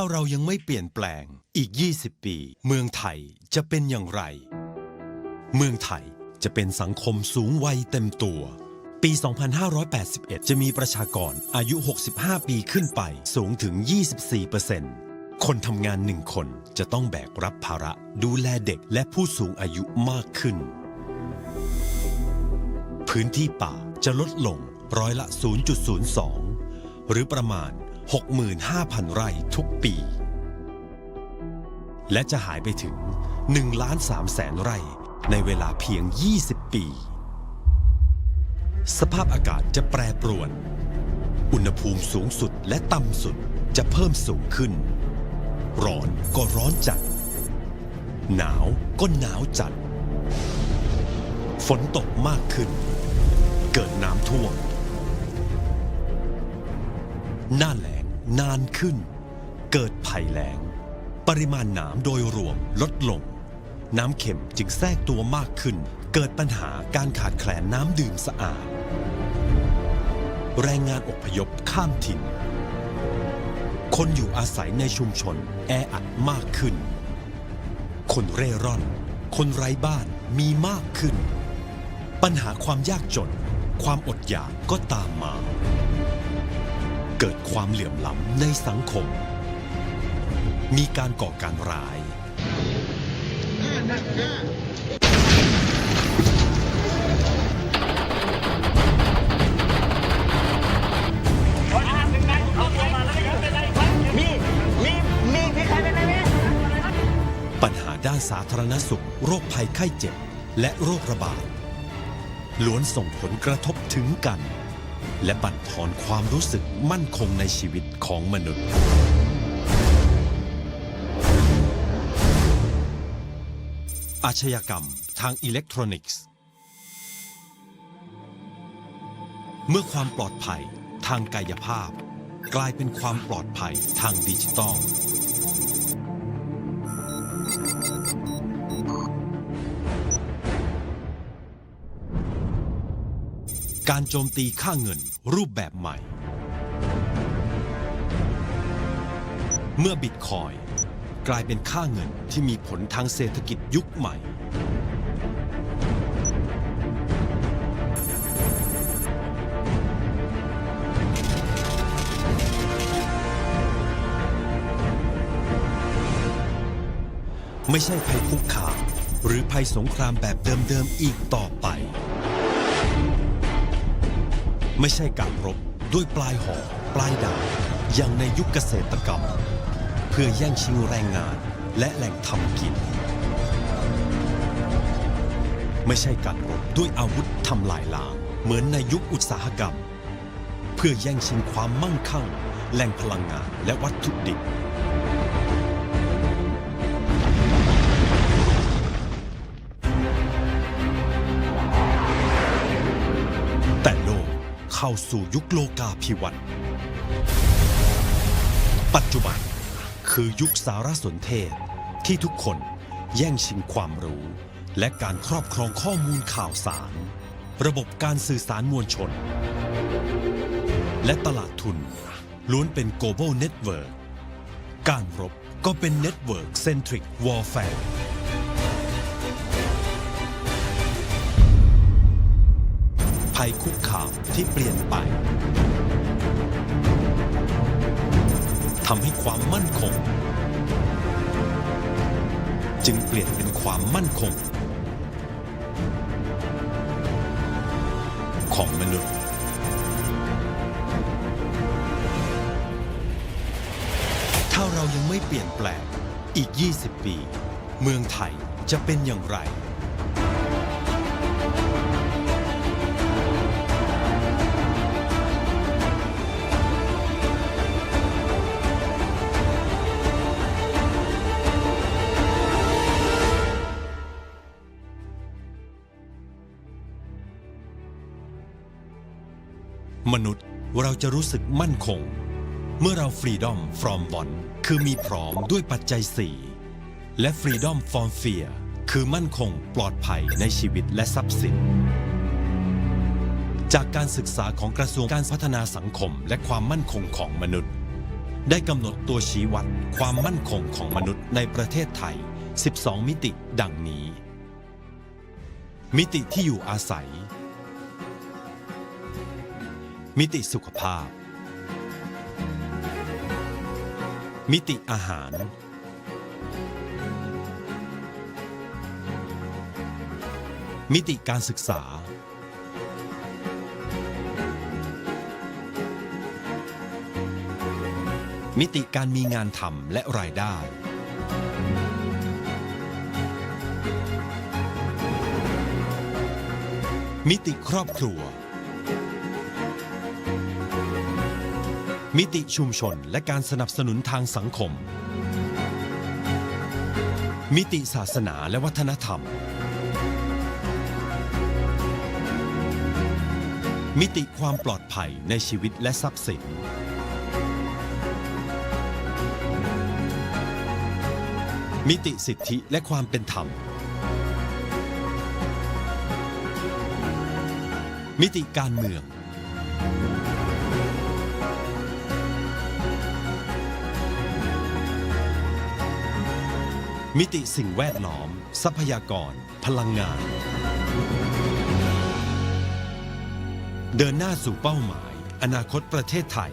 าเรายังไม่เปลี่ยนแปลงอีก 20 ปี เมืองไทยจะเป็นอย่างไร เมืองไทยจะเป็นสังคมสูงวัยเต็มตัว ปี 2581 จะมีประชากรอายุ 65 ปีขึ้นไปสูงถึง 24%คนทำงานหนึ่งคนจะต้องแบกรับภาระดูแลเด็กและผู้สูงอายุมากขึ้น พื้นที่ป่าจะลดลงร้อยละ 0.02 หรือประมาณ 65,000 ไร่ทุกปี และจะหายไปถึง1ล้าน3แสนไร่ในเวลาเพียง 20 ปี สภาพอากาศจะแปรปรวน อุณหภูมิสูงสุดและต่ำสุดจะเพิ่มสูงขึ้น ร้อนก็ร้อนจัด หนาวก็หนาวจัด ฝนตกมากขึ้น เกิดน้ำท่วมหน้าแหล้ง นานขึ้น เกิดภัยแล้ง ปริมาณน้ำโดยรวมลดลง น้ำเค็มจึงแทรกตัวมากขึ้น เกิดปัญหาการขาดแคลนน้ำดื่มสะอาด แรงงานอพยพข้ามถิ่น คนอยู่อาศัยในชุมชนแออัดมากขึ้น คนเร่ร่อน คนไร้บ้านมีมากขึ้น ปัญหาความยากจน ความอดอยากก็ตามมา เกิดความเหลื่อมล้ำในสังคม มีการก่อการร้ายมีมีมีมีใครเป็นอะไรไหมปัญหาด้านสาธารณสุข โรคภัยไข้เจ็บ และโรคระบาดล้วนส่งผลกระทบถึงกัน และบั่นทอนความรู้สึกมั่นคงในชีวิตของมนุษย์ อาชญากรรมทางอิเล็กทรอนิกส์ เมื่อความปลอดภัยทางกายภาพ กลายเป็นความปลอดภัยทางดิจิตอล การโจมตีค่าเงินรูปแบบใหม่ เมื่อบิตคอยกลายเป็นค่าเงินที่มีผลทางเศรษฐกิจยุคใหม่ ไม่ใช่ภัยคุกคามหรือภัยสงครามแบบเดิมๆอีกต่อไป ไม่ใช่การรบด้วยปลายหอกปลายดาบอย่างในยุคเกษตรกรรม เพื่อแย่งชิงแรงงานและแหล่งทำกิน ไม่ใช่การรบด้วยอาวุธทำลายล้างเหมือนในยุคอุตสาหกรรม เพื่อแย่งชิงความมั่งคั่ง แหล่งพลังงานและวัตถุดิบ เข้าสู่ยุคโลกาภิวัตน์ปัจจุบันคือยุคสารสนเทศที่ทุกคนแย่งชิงความรู้ และการครอบครองข้อมูลข่าวสาร ระบบการสื่อสารมวลชน และตลาดทุนล้วนเป็น global network การรบก็เป็น network centric warfare คุกคามที่เปลี่ยนไปทำให้ความมั่นคง จึงเปลี่ยนเป็นความมั่นคง ของมนุษย์ถ้าเรายังไม่เปลี่ยนแปลงอีก 20 ปี เมืองไทยจะเป็นอย่างไร มนุษย์เราจะรู้สึกมั่นคง เมื่อเรา Freedom from Want คือมีพร้อมด้วยปัจจัย 4 และ Freedom from Fear คือมั่นคงปลอดภัยในชีวิตและทรัพย์สิน จากการศึกษาของกระทรวงการพัฒนาสังคมและความมั่นคงของมนุษย์ ได้กำหนดตัวชี้วัดความมั่นคงของมนุษย์ในประเทศไทย 12 มิติดังนี้ มิติที่อยู่อาศัย มิติสุขภาพ มิติอาหาร มิติการศึกษา มิติการมีงานทำและรายได้ มิติครอบครัว มิติชุมชนและการสนับสนุนทางสังคม มิติศาสนาและวัฒนธรรม มิติความปลอดภัยในชีวิตและทรัพย์สิน มิติสิทธิและความเป็นธรรม มิติการเมือง มิติสิ่งแวดล้อม ทรัพยากร พลังงาน เดินหน้าสู่เป้าหมาย อนาคตประเทศไทย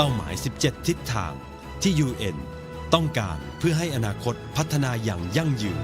เป้าหมาย 17 ทิศทางที่ UN ต้องการเพื่อให้อนาคตพัฒนาอย่างยั่งยืน